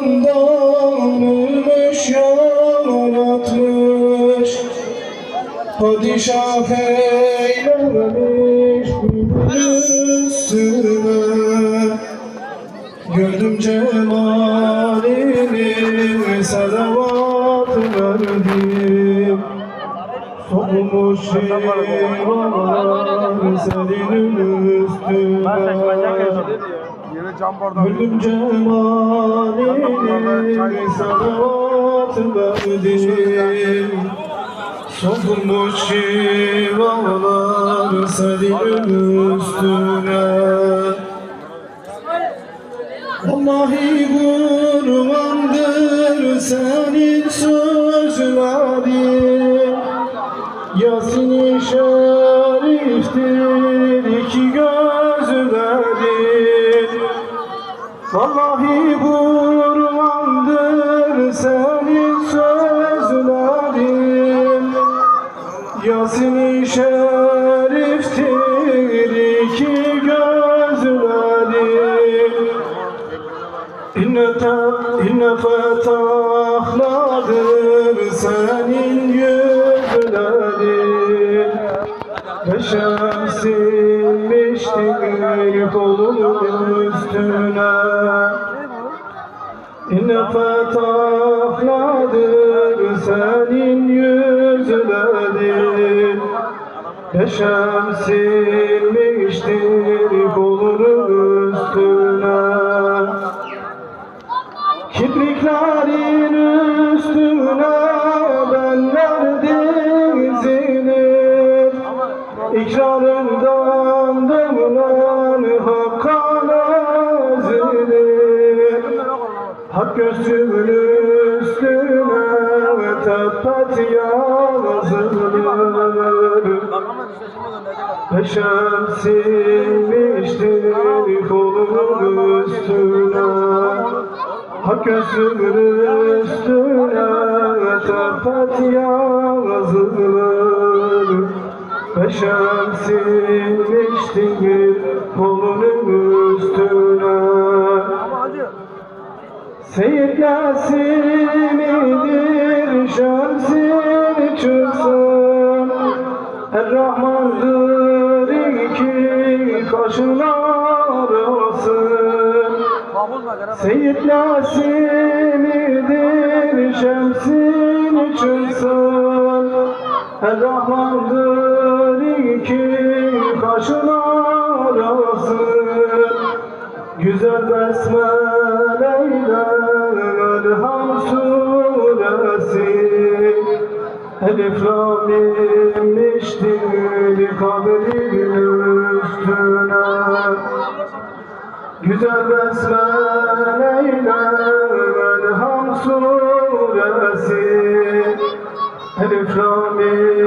Canandan ölmüş yaratmış Padişah eylemiş üstüne Gördüm cemalini salavat verdim. Sokulmuş şivalar senin üstüne Yine cam bardak. Gördüm cemalini salavat verdim Sokulmuş şivalar senin üstüne. Vallahi kurbandır senin sözlerin Yasin-i şeriftir Vallahi kurbandır senin sözlerin. Yasin-i şeriftir iki gözlerin. İnne, te, inne fetahladır senin yüzlerin. Beşer silmiştir kolunun üstüne. İnne fetahladır senin yüzlerin. Beşer silmiştir kolunun üstüne. Kibriklerin üstüne benler dizilir. İkrarından Hak gözümün üstüne tepet yazılır Beşer silmiştir kolunun üstüne. Hak gözümün üstüne tepet yazılır Beşer silmiştir Yasin'idir şemsin çıksın Er-Rahman'dır iki kaşın arasın Seyit Yasin'idir şemsin çıksın Er-Rahman'dır iki kaşın arasın Güzel besmeleyle suresi Elif lam inmiştir kabrin üstüne Güzel besmeleyle Elham suresi Elif kabrin